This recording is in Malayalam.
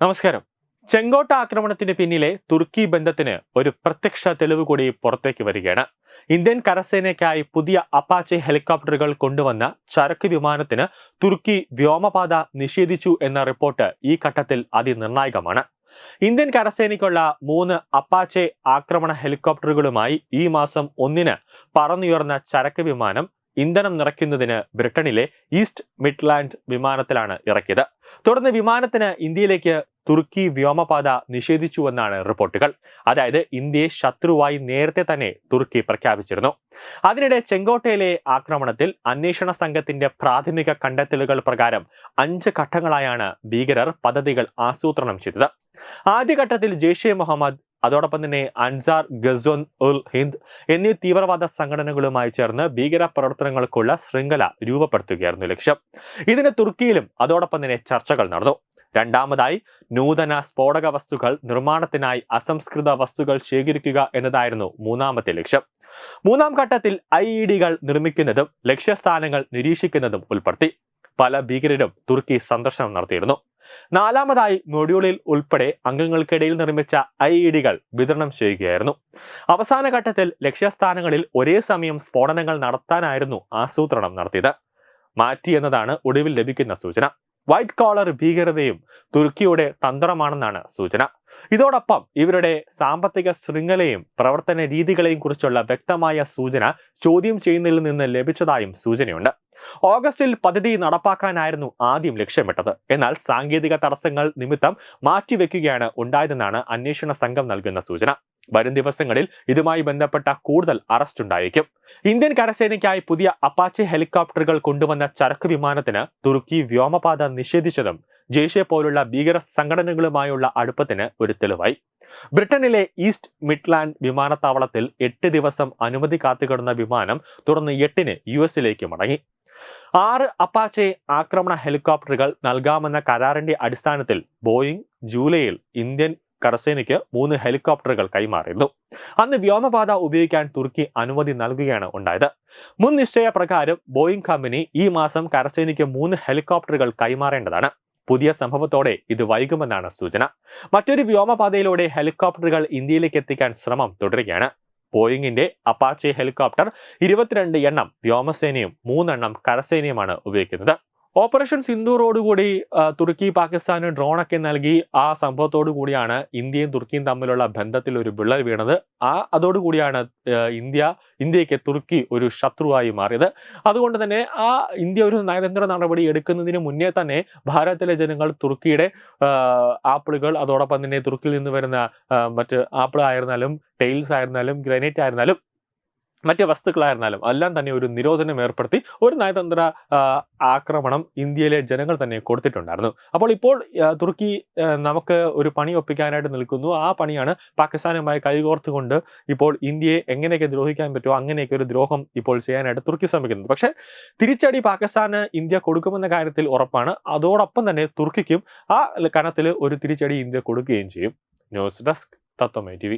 നമസ്കാരം. ചെങ്കോട്ട ആക്രമണത്തിന് പിന്നിലെ തുർക്കി ബന്ധത്തിന് ഒരു പ്രത്യക്ഷ തെളിവ് കൂടി പുറത്തേക്ക് വരികയാണ്. ഇന്ത്യൻ കരസേനയ്ക്കായി പുതിയ അപ്പാച്ചെ ഹെലികോപ്റ്ററുകൾ കൊണ്ടുവന്ന ചരക്ക് വിമാനത്തിന് തുർക്കി വ്യോമപാത നിഷേധിച്ചു എന്ന റിപ്പോർട്ട് ഈ ഘട്ടത്തിൽ അതിനിർണായകമാണ്. ഇന്ത്യൻ കരസേനയ്ക്കുള്ള മൂന്ന് അപ്പാച്ചെ ആക്രമണ ഹെലികോപ്റ്ററുകളുമായി ഈ മാസം ഒന്നിന് പറന്നുയർന്ന ചരക്ക് വിമാനം ഇന്ധനം നിറയ്ക്കുന്നതിന് ബ്രിട്ടനിലെ ഈസ്റ്റ് മിഡ്ലാൻഡ് വിമാനത്തിലാണ് ഇറക്കിയത്. തുടർന്ന് വിമാനത്തിന് ഇന്ത്യയിലേക്ക് തുർക്കി വ്യോമപാത നിഷേധിച്ചുവെന്നാണ് റിപ്പോർട്ടുകൾ. അതായത് ഇന്ത്യയെ ശത്രുവായി നേരത്തെ തന്നെ തുർക്കി പ്രഖ്യാപിച്ചിരുന്നു. അതിനിടെ ചെങ്കോട്ടയിലെ ആക്രമണത്തിൽ അന്വേഷണ സംഘത്തിന്റെ പ്രാഥമിക കണ്ടെത്തലുകൾ പ്രകാരം അഞ്ച് ഘട്ടങ്ങളായാണ് ഭീകരർ പദ്ധതികൾ ആസൂത്രണം ചെയ്തത്. ആദ്യഘട്ടത്തിൽ ജെയ്ഷെ മുഹമ്മദ് അതോടൊപ്പം തന്നെ അൻസാർ ഗസോൻ ഉൽ ഹിന്ദ് എന്നീ തീവ്രവാദ സംഘടനകളുമായി ചേർന്ന് ഭീകര പ്രവർത്തനങ്ങൾക്കുള്ള ശൃംഖല രൂപപ്പെടുത്തുകയായിരുന്നു ലക്ഷ്യം. ഇതിന് തുർക്കിയിലും അതോടൊപ്പം തന്നെ ചർച്ചകൾ നടന്നു. രണ്ടാമതായി നൂതന സ്ഫോടക വസ്തുക്കൾ നിർമ്മാണത്തിനായി അസംസ്കൃത വസ്തുക്കൾ ശേഖരിക്കുക എന്നതായിരുന്നു മൂന്നാമത്തെ ലക്ഷ്യം. മൂന്നാം ഘട്ടത്തിൽ ഐ ഇ ഡികൾ നിർമ്മിക്കുന്നതും ലക്ഷ്യസ്ഥാനങ്ങൾ നിരീക്ഷിക്കുന്നതും ഉൾപ്പെടുത്തി. പല ഭീകരരും തുർക്കി സന്ദർശനം നടത്തിയിരുന്നു. നാലാമതായി മൊഡ്യൂളിൽ ഉൾപ്പെടെ അംഗങ്ങൾക്കിടയിൽ നിർമ്മിച്ച ഐ ഇ വിതരണം ചെയ്യുകയായിരുന്നു. അവസാന ഘട്ടത്തിൽ ലക്ഷ്യസ്ഥാനങ്ങളിൽ ഒരേ സമയം സ്ഫോടനങ്ങൾ നടത്താനായിരുന്നു ആസൂത്രണം നടത്തിയത്. മാറ്റി എന്നതാണ് ഒടുവിൽ ലഭിക്കുന്ന സൂചന. വൈറ്റ് കോളർ ഭീകരതയും തുർക്കിയുടെ തന്ത്രമാണെന്നാണ് സൂചന. ഇതോടൊപ്പം ഇവരുടെ സാമ്പത്തിക ശൃംഖലയും പ്രവർത്തന രീതികളെയും കുറിച്ചുള്ള വ്യക്തമായ സൂചന ചോദ്യം ചെയ്യുന്നതിൽ നിന്ന് ലഭിച്ചതായും സൂചനയുണ്ട്. ഓഗസ്റ്റിൽ പദ്ധതി നടപ്പാക്കാനായിരുന്നു ആദ്യം ലക്ഷ്യമിട്ടത്. എന്നാൽ സാങ്കേതിക തടസ്സങ്ങൾ നിമിത്തം മാറ്റിവെക്കുകയാണ് ഉണ്ടായതെന്നാണ് അന്വേഷണ സംഘം നൽകുന്ന സൂചന. വരും ദിവസങ്ങളിൽ ഇതുമായി ബന്ധപ്പെട്ട കൂടുതൽ അറസ്റ്റ് ഉണ്ടായേക്കും. ഇന്ത്യൻ കരസേനയ്ക്കായി പുതിയ അപ്പാച്ചെ ഹെലികോപ്റ്ററുകൾ കൊണ്ടുവന്ന ചരക്ക് വിമാനത്തിന് തുർക്കി വ്യോമപാത നിഷേധിച്ചതും ജെയ്ഷെ പോലുള്ള ഭീകര സംഘടനകളുമായുള്ള അടുപ്പത്തിന് ഒരു തെളിവായി. ബ്രിട്ടനിലെ ഈസ്റ്റ് മിഡ്ലാൻഡ് വിമാനത്താവളത്തിൽ എട്ട് ദിവസം അനുമതി കാത്തുകിടന്ന വിമാനം തുടർന്ന് എട്ടിന് യു എസിലേക്ക് മടങ്ങി. ആറ് അപ്പാച്ചെ ആക്രമണ ഹെലികോപ്റ്ററുകൾ നൽകാമെന്ന കരാറിന്റെ അടിസ്ഥാനത്തിൽ ബോയിങ് ജൂലൈയിൽ ഇന്ത്യൻ കരസേനയ്ക്ക് മൂന്ന് ഹെലികോപ്റ്ററുകൾ കൈമാറിയിരുന്നു. അന്ന് വ്യോമപാത ഉപയോഗിക്കാൻ തുർക്കി അനുമതി നൽകുകയാണ് ഉണ്ടായത്. മുൻ നിശ്ചയ പ്രകാരം ബോയിങ് കമ്പനി ഈ മാസം കരസേനയ്ക്ക് മൂന്ന് ഹെലികോപ്റ്ററുകൾ കൈമാറേണ്ടതാണ്. പുതിയ സംഭവത്തോടെ ഇത് വൈകുമെന്നാണ് സൂചന. മറ്റൊരു വ്യോമപാതയിലൂടെ ഹെലികോപ്റ്ററുകൾ ഇന്ത്യയിലേക്ക് എത്തിക്കാൻ ശ്രമം തുടരുകയാണ്. ബോയിങ്ങിന്റെ അപ്പാച്ചെ ഹെലികോപ്റ്റർ ഇരുപത്തിരണ്ട് എണ്ണം വ്യോമസേനയും മൂന്നെണ്ണം കരസേനയുമാണ് ഉപയോഗിക്കുന്നത്. ഓപ്പറേഷൻ സിന്ധൂറോടുകൂടി തുർക്കി പാകിസ്ഥാന് ഡ്രോണൊക്കെ നൽകി ആ സംഭവത്തോടു കൂടിയാണ് ഇന്ത്യയും തുർക്കിയും തമ്മിലുള്ള ബന്ധത്തിൽ ഒരു വിള്ളൽ വീണത്. ആ അതോടുകൂടിയാണ് ഇന്ത്യ ഇന്ത്യയ്ക്ക് തുർക്കി ഒരു ശത്രുവായി മാറിയത്. അതുകൊണ്ട് തന്നെ ആ ഇന്ത്യ ഒരു നയതന്ത്ര നടപടി എടുക്കുന്നതിന് മുന്നേ തന്നെ ഭാരതത്തിലെ ജനങ്ങൾ തുർക്കിയുടെ ആപ്പിളുകൾ അതോടൊപ്പം തന്നെ തുർക്കിയിൽ നിന്ന് വരുന്ന മറ്റ് ആപ്പിൾ ആയിരുന്നാലും ടെയിൽസ് ആയിരുന്നാലും ഗ്രാനൈറ്റ് ആയിരുന്നാലും മറ്റ് വസ്തുക്കളായിരുന്നാലും എല്ലാം തന്നെ ഒരു നിരോധനം ഏർപ്പെടുത്തി ഒരു നയതന്ത്ര ആക്രമണം ഇന്ത്യയിലെ ജനങ്ങൾ തന്നെ കൊടുത്തിട്ടുണ്ടായിരുന്നു. അപ്പോൾ ഇപ്പോൾ തുർക്കി നമുക്ക് ഒരു പണി ഒപ്പിക്കാനായിട്ട് നിൽക്കുന്നു. ആ പണിയാണ് പാകിസ്ഥാനുമായി കൈകോർത്തുകൊണ്ട് ഇപ്പോൾ ഇന്ത്യയെ എങ്ങനെയൊക്കെ ദ്രോഹിക്കാൻ പറ്റുമോ അങ്ങനെയൊക്കെ ഒരു ദ്രോഹം ഇപ്പോൾ ചെയ്യാനായിട്ട് തുർക്കി ശ്രമിക്കുന്നു. പക്ഷേ തിരിച്ചടി പാകിസ്ഥാന് ഇന്ത്യ കൊടുക്കുമെന്ന കാര്യത്തിൽ ഉറപ്പാണ്. അതോടൊപ്പം തന്നെ തുർക്കിക്കും ആ കണത്തിൽ ഒരു തിരിച്ചടി ഇന്ത്യ കൊടുക്കുകയും ചെയ്യും. News desk തത്വമേ T